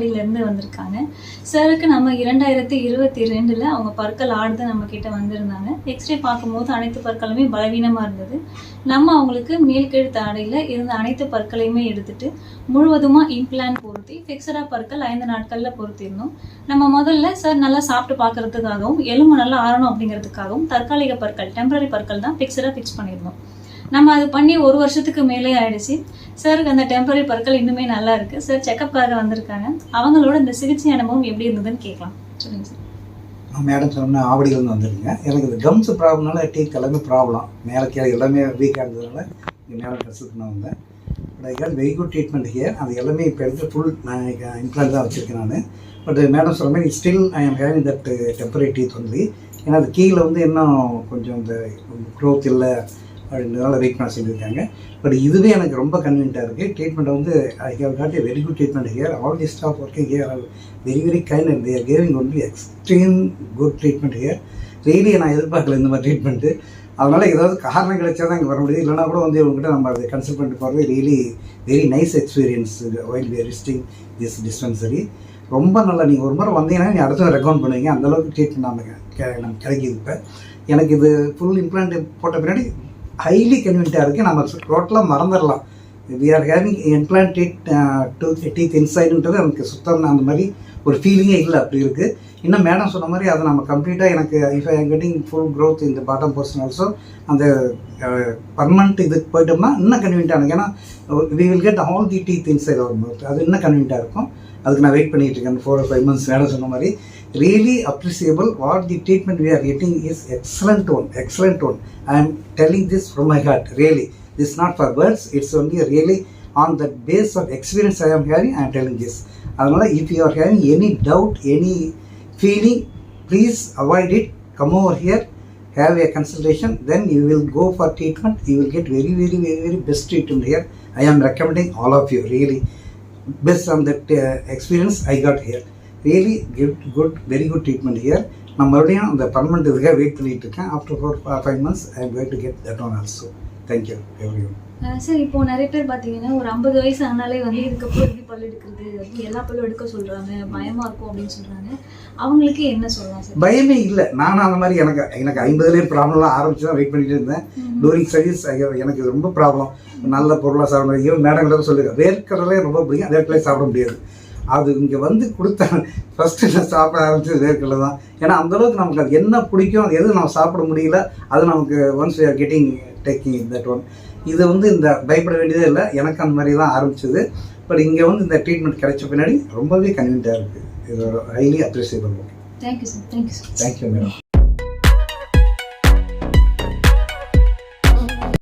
சென்னை வந்திருக்காங்க. சாருக்கு நம்ம இரண்டாயிரத்தி இருபத்தி ரெண்டில் அவங்க பற்கள் ஆடுது நம்ம கிட்ட வந்திருந்தாங்க. எக்ஸ்ரே பார்க்கும்போது அனைத்து பற்களுமே பலவீனமாக இருந்தது. நம்ம அவங்களுக்கு மேல்கீழ் தாடையில் இருந்த அனைத்து பற்களையுமே எடுத்துட்டு முழுவதுமாக இம்ப்ளான் பொருத்தி ஃபிக்ஸடாக பற்கள் ஐந்து நாட்களில் பொருத்திருந்தோம் நம்ம முதல்ல சார் நல்லா சாப்பிட்டு பார்க்கறதுக்காகவும் எலும்பு நல்லா ஆறணும் அப்படிங்கிறதுக்காகவும் தற்காலிக பற்கள் டெம்பரரி பற்கள் தான் ஃபிக்ஸடாக ஃபிக்ஸ் பண்ணியிருந்தோம் நம்ம அது பண்ணி ஒரு வருஷத்துக்கு மேலே ஆயிடுச்சு. சாருக்கு அந்த டெம்பரரி பற்கள் இன்னுமே நல்லா இருக்கு. சார் செக்கப்காக வந்திருக்காங்க. அவங்களோட இந்த சிகிச்சை அனுபவம் எப்படி இருந்ததுன்னு கேட்கலாம். சொல்லுங்க சார் மேடம் சொன்ன ஆவடியிலேருந்து வந்துருங்க எனக்கு இந்த கம்ஸ் ப்ராப்ளம்னால டீ எல்லாமே ப்ராப்ளம் மேலே கீழே எல்லாமே வீக்காக இருந்ததுனால இங்கே மேடம் பண்ண வந்தேன். But I got very good treatment here அது எல்லாமே இப்போ எடுத்து ஃபுல் நான் இம்ப்ளான்ட் தான் வச்சுருக்கேன் நான். பட் மேடம் சொல்கிற மாதிரி still I am having that temporary teeth வந்து ஏன்னா அது கீழே வந்து இன்னும் கொஞ்சம் இந்த க்ரோத் இல்லை. அப்படின்றதால வெயிட் பண்ண சொல்லியிருக்காங்க. பட் இதுவே எனக்கு ரொம்ப கன்வீனியாக இருக்குது ட்ரீட்மெண்ட் வந்து I have got a very good treatment here all the staff working here are very very kind and they're giving only extreme good treatment here daily நான் எதிர்பார்க்கல இந்த மாதிரி ட்ரீட்மெண்ட்டு அதனால் ஏதாவது காரணம் கிடைச்சா தான் இங்கே வர முடியுது. இல்லைனா கூட வந்து இவங்ககிட்ட நம்ம அதை கன்சல்ட் பண்ணிட்டு போகிறது really very nice experience while we visiting this dispensary ரொம்ப நல்லா நீங்கள் ஒரு முறை வந்தீங்கன்னா நீ அடுத்த ரெக்கமெண்ட் பண்ணுவீங்க. அந்தளவுக்கு ட்ரீட்மெண்ட் நமக்கு நமக்கு கிடைக்கிது இப்போ. எனக்கு இது ஃபுல் இம்ப்ளான்ட் போட்ட பின்னாடி ஹைலி கன்வீனியாக இருக்குது நம்ம டோட்டலாக மறந்துடலாம். We are having implanted two teeth இன்சைடுன்றது எனக்கு சுத்தம் அந்த மாதிரி ஒரு ஃபீலிங்கே இல்லை. அப்படி இருக்குது இன்னும் மேடம் சொன்ன மாதிரி அதை நம்ம கம்ப்ளீட்டாக எனக்கு if I getting full growth இந்த பாட்டம் போர்ஷன் ஆல்சோ அந்த uh, பர்மனண்ட் இதுக்கு போயிட்டோம்னா இன்னும் கன்வீனியாக இருக்கும் ஏன்னா we will get all the teeth inside our அது இன்னும் கன்வீனியாக இருக்கும். அதுக்கு நான் வெயிட் பண்ணிகிட்டு இருக்கேன். ஃபோர் ஃபைவ் மந்த்ஸ் மேடம் சொன்ன மாதிரி. really appreciable what the treatment we are getting is excellent one excellent one I am telling this from my heart really this not for words it's only really on that base of experience I am having I am telling this அதனால் if you are having any doubt any feeling please avoid it come over here have a consultation then you will go for treatment you will get very very very very best treatment here i am recommending all of you really based on that uh, experience i got Really good good very good treatment here. நான் மறுபடியும் அந்த permanent இதுக்காக wait பண்ணிட்டு இருக்கேன். After four five months I am going to get that one also thank you everyone sir இப்போ நிறைய பேர் பார்த்தீங்கன்னா ஒரு ஐம்பது வயசு ஆனாலே வந்து இதுக்கப்புறம் எப்படி பல் எடுக்கிறது அப்படி எல்லா பல்லும் எடுக்க சொல்றாங்க. பயமா இருக்கும் அப்படின்னு சொல்றாங்க. அவங்களுக்கு என்ன சொல்லலாம் சார் பயமே இல்லை. நானும் அந்த மாதிரி எனக்கு எனக்கு ஐம்பதுலேயே ப்ராப்ளம்லாம் ஆரம்பிச்சு தான் வெயிட் பண்ணிட்டு இருந்தேன். டூரிங் சர்வீஸ் எனக்கு ரொம்ப ப்ராப்ளம் நல்ல பொருளாக சாப்பிட ஈவன் மேடங்களும் சொல்லுங்க. வேர்க்கடலே ரொம்ப பிடிக்கும். அதே இடத்துல சாப்பிட முடியாது. அது இங்கே வந்து கொடுத்த ஃபஸ்ட்டு நான் சாப்பிட ஆரம்பிச்சது வேர்க்கடலை தான். ஏன்னா அந்தளவுக்கு நமக்கு அது என்ன பிடிக்கும் அது எது நம்ம சாப்பிட முடியல அது நமக்கு once we are getting taking that one இது வந்து இந்த பயப்பட வேண்டியதே இல்லை எனக்கு அந்த மாதிரி தான் ஆரம்பிச்சது. பட் இங்கே வந்து இந்த ட்ரீட்மெண்ட் கிடைச்ச பின்னாடி ரொம்பவே கன்வீனியாக இருக்குது இது highly appreciable thank you sir thank you sir thank you madam